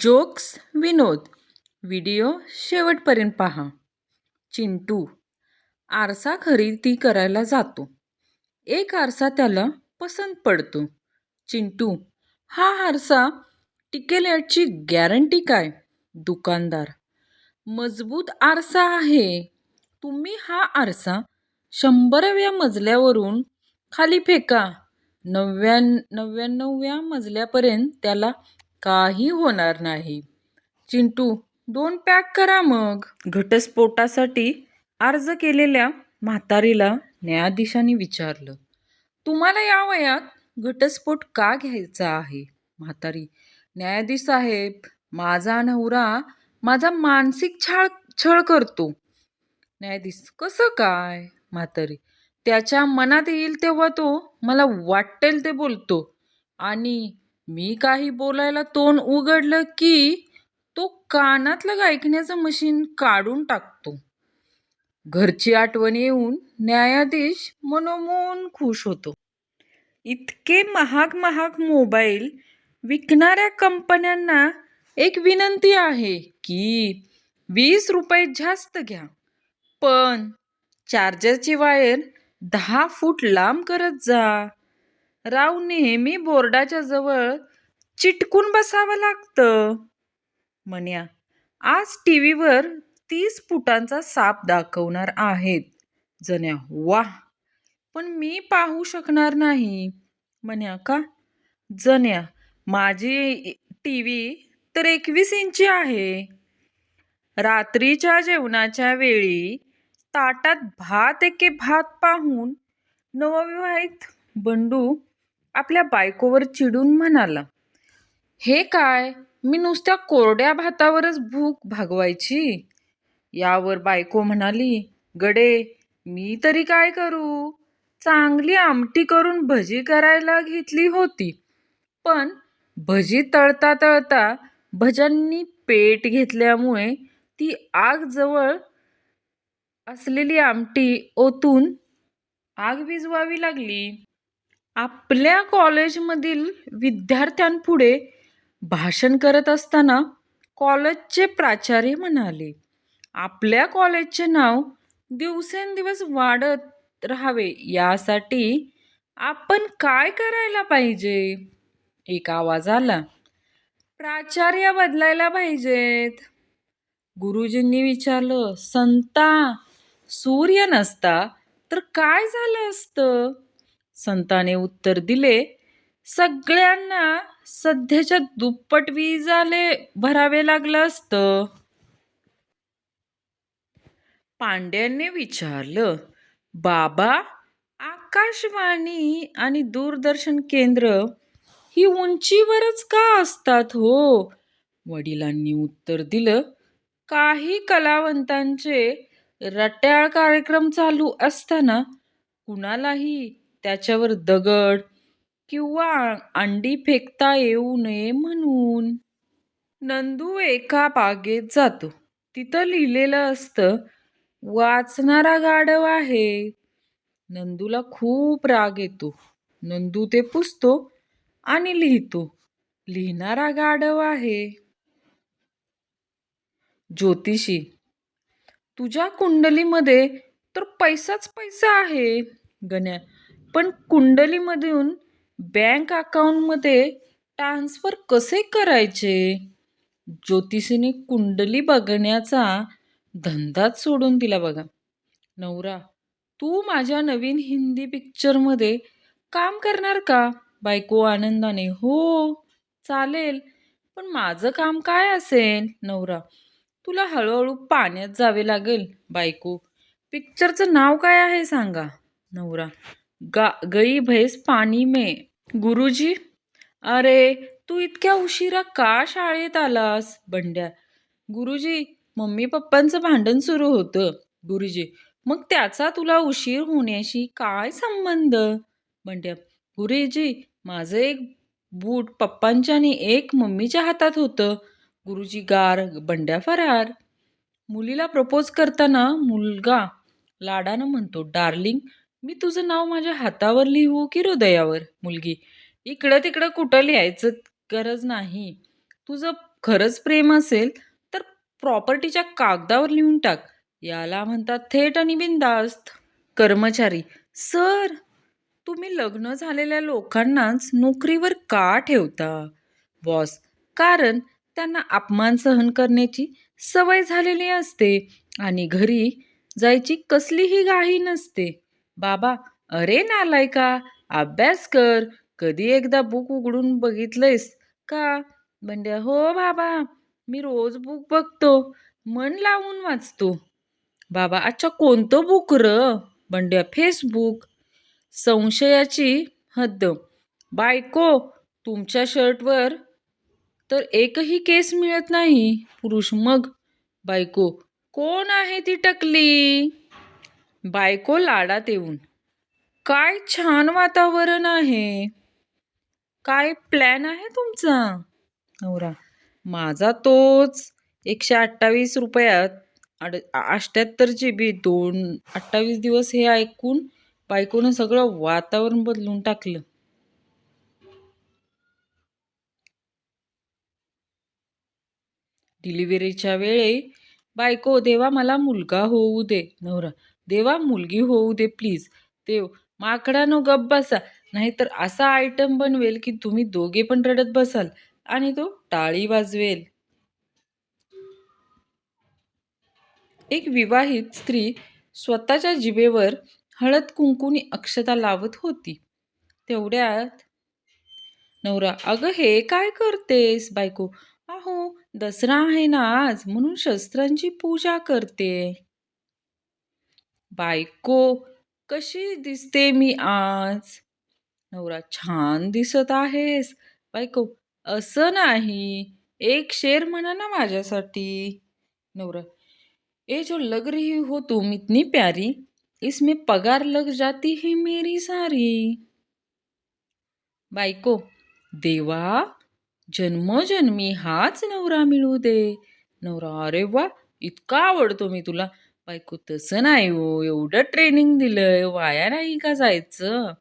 Jokes विनोद. Video शेवटपर्यंत पहा. चिंटू. आरसा खरेदी करायला जातो. एक आरसा त्याला पसंत पडतो. चिंटू. हा आरसा टिकेल याची गॅरंटी काय? दुकानदार. मजबूत आरसा आहे. तुम्ही हा आरसा शंभराव्या मजल्यावरून खाली फेका. नव्या नव्याण्णव्या मजल्यापर्यंत त्याला काही होणार नाही. चिंटू दोन पॅक करा मग. घटस्फोटासाठी अर्ज केलेल्या म्हातारीला न्यायाधीशाने विचारलं तुम्हाला या वयात घटस्फोट का घ्यायचा आहे? म्हातारी न्यायाधीश साहेब माझा नवरा माझा मानसिक छाळ छळ करतो. न्यायाधीश कसं काय? म्हातारी त्याच्या मनात येईल तेव्हा तो मला वाटेल ते बोलतो आणि मी काही बोलायला तोंड उघडलं की तो कानातलं ऐकण्याचं मशीन काढून टाकतो. घरची आठवण येऊन न्यायाधीश मनोमोन खुश होतो. इतके महाग महाग मोबाईल विकणाऱ्या कंपन्यांना एक विनंती आहे की वीस रुपये जास्त घ्या. पण चार्जरची वायर दहा फूट लांब करत जा. राव नेहमी बोर्डाच्या जवळ चिटकून बसावं लागतं. म्हण्या आज टी व्हीवर तीस फुटांचा साप दाखवणार आहेत. जण्या वा पण मी पाहू शकणार नाही. म्हण्या का? जण्या माझी टी व्ही तर एकवीस इंची आहे. रात्रीच्या जेवणाच्या वेळी ताटात भात एके भात पाहून नवविवाहित बंडू आपल्या बायकोवर चिडून म्हणाला हे काय? मी नुसत्या कोरड्या भातावरच भूक भागवायची? यावर बायको म्हणाली गडे मी तरी काय करू? चांगली आमटी करून भजी करायला घेतली होती पण भजी तळता तळता भज्यांनी पेट घेतल्यामुळे ती आग जवळ असलेली आमटी ओतून आग विजवावी लागली. आपल्या कॉलेजमधील विद्यार्थ्यांपुढे भाषण करत असताना कॉलेजचे प्राचार्य म्हणाले आपल्या कॉलेजचे नाव दिवसेंदिवस वाढत राहावे यासाठी आपण काय करायला पाहिजे? एक आवाज आला प्राचार्य बदलायला पाहिजेत. गुरुजींनी विचारलं संता सूर्य नसता तर काय झालं असतं? संताने उत्तर दिले. सगळ्यांना सध्याच्या दुप्पट वीज आले भरावे लागलं असतं. पांड्यांनी विचारलं बाबा आकाशवाणी आणि दूरदर्शन केंद्र ही उंचीवरच का असतात हो? वडिलांनी उत्तर दिलं काही कलावंतांचे रट्याळ कार्यक्रम चालू असताना कुणालाही त्याच्यावर दगड किंवा अंडी फेकता येऊ नये म्हणून. नंदू एका बागेत जातो. तिथं लिहिलेलं असतं वाचणारा गाढव आहे. नंदूला खूप राग येतो. नंदू ते पुसतो आणि लिहितो लिहिणारा गाढव आहे. ज्योतिषी तुझ्या कुंडलीमध्ये तर पैसाच पैसा आहे. गण्या पण कुंडलीमधून बँक अकाउंटमध्ये ट्रान्सफर कसे करायचे? ज्योतिषीने कुंडली बघण्याचा धंदाच सोडून दिला बघा. नवरा तू माझ्या नवीन हिंदी पिक्चरमध्ये काम करणार का? बायको आनंदाने हो चालेल पण माझं काम काय असेल? नवरा तुला हळूहळू पाण्यात जावे लागेल बायको. पिक्चरचं नाव काय आहे सांगा. नवरा गा गई भैस पाणी मे। गुरुजी अरे तू इतक्या उशिरा का शाळेत आलास? बंड्या गुरुजी मम्मी पप्पांचं भांडण सुरू होतं. गुरुजी मग त्याचा तुला उशीर होण्याशी काय संबंध? बंड्या गुरुजी माझं एक बूट पप्पांच्या आणि एक मम्मीच्या हातात होतं. गुरुजी गार बंड्या फरार. मुलीला प्रपोज करताना मुलगा लाडानं म्हणतो डार्लिंग मी तुझं नाव माझ्या हातावर लिहू की हृदयावर मुलगी? इकडं तिकडं कुठं लिहायचं गरज नाही. तुझं खरंच प्रेम असेल तर प्रॉपर्टीच्या कागदावर लिहून टाक. याला म्हणतात थेट आणि बिनधास्त. कर्मचारी. सर तुम्ही लग्न झालेल्या लोकांनाच नोकरीवर का ठेवता? बॉस कारण त्यांना अपमान सहन करण्याची सवय झालेली असते आणि घरी जायची कसलीही घाई नसते. बाबा अरे नालायका अभ्यास कर. कधी एकदा बुक उघडून बघितलंयस का? बंड्या हो बाबा मी रोज बुक बघतो. मन लावून वाचतो. बाबा अच्छा कोणतं बुक र? बंड्या फेसबुक. संशयाची हद्द. बायको तुमच्या शर्टवर तर एकही केस मिळत नाही. पुरुष मग बायको कोण आहे ती टकली? बायको लाडात येऊन. काय छान वातावरण आहे. काय प्लॅन आहे तुमचा? नवरा. माझा तोच. एकशे अठ्ठावीस रुपयात अड अठ्ठ्याहत्तर जी बी दोन अठ्ठावीस दिवस हे ऐकून बायकोनं सगळं वातावरण बदलून टाकलं. डिलिव्हरीच्या वेळी बायको देवा मला मुलगा होऊ दे. नवरा देवा मुलगी होऊ दे प्लीज देव माकडानो गप बसा. नाहीतर असा आयटम बनवेल की तुम्ही दोघे पण रडत बसाल आणि तो टाळी वाजवेल. एक विवाहित स्त्री स्वतःच्या जिभेवर हळद कुंकुनी अक्षता लावत होती. तेवढ्यात नवरा अगं हे काय करतेस बायको? अहो दसरा आहे ना आज म्हणून शस्त्रांची पूजा करते. बायको कशी दिसते मी आज? नवरा छान दिसत आहेस. बायको असं नाही. एक शेर म्हणा ना माझ्यासाठी. नवरा ए जो लग रही हो तुम इतनी प्यारी इसमें पगार लग जाती है मेरी सारी. बायको देवा जन्मोजन्मी हाच नवरा मिळू दे. नवरा अरे वा इतका आवडतो मी तुला. बायको तसं नाही हो एवढं ट्रेनिंग दिलंय वाया नाही का जायचं?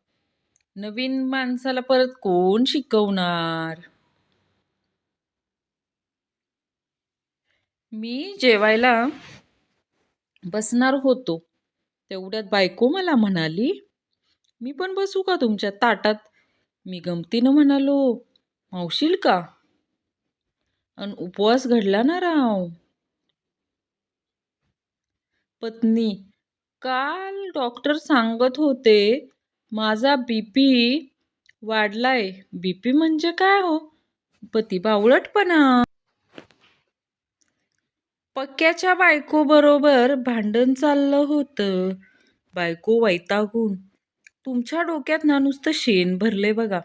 नवीन माणसाला परत कोण शिकवणार? मी जेवायला बसणार होतो. तेवढ्यात बायको मला म्हणाली मी पण बसू का तुमच्या ताटात? मी गमतीनं म्हणालो मावशील का? अन उपवास घडला ना राव. पत्नी. काल डॉक्टर सांगत होते माझा बीपी वाढलाय. बीपी म्हणजे काय हो? पती बावळटपणा. पक्क्याच्या बायको बरोबर भांडण चाललं होतं. बायको वैतागून तुमच्या डोक्यात ना नुसतं शेण भरले बघा.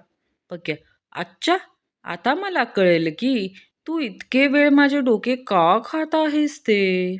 पक्क्या अच्छा आता मला कळेल की तू इतके वेळ माझे डोके का खात आहेस ते?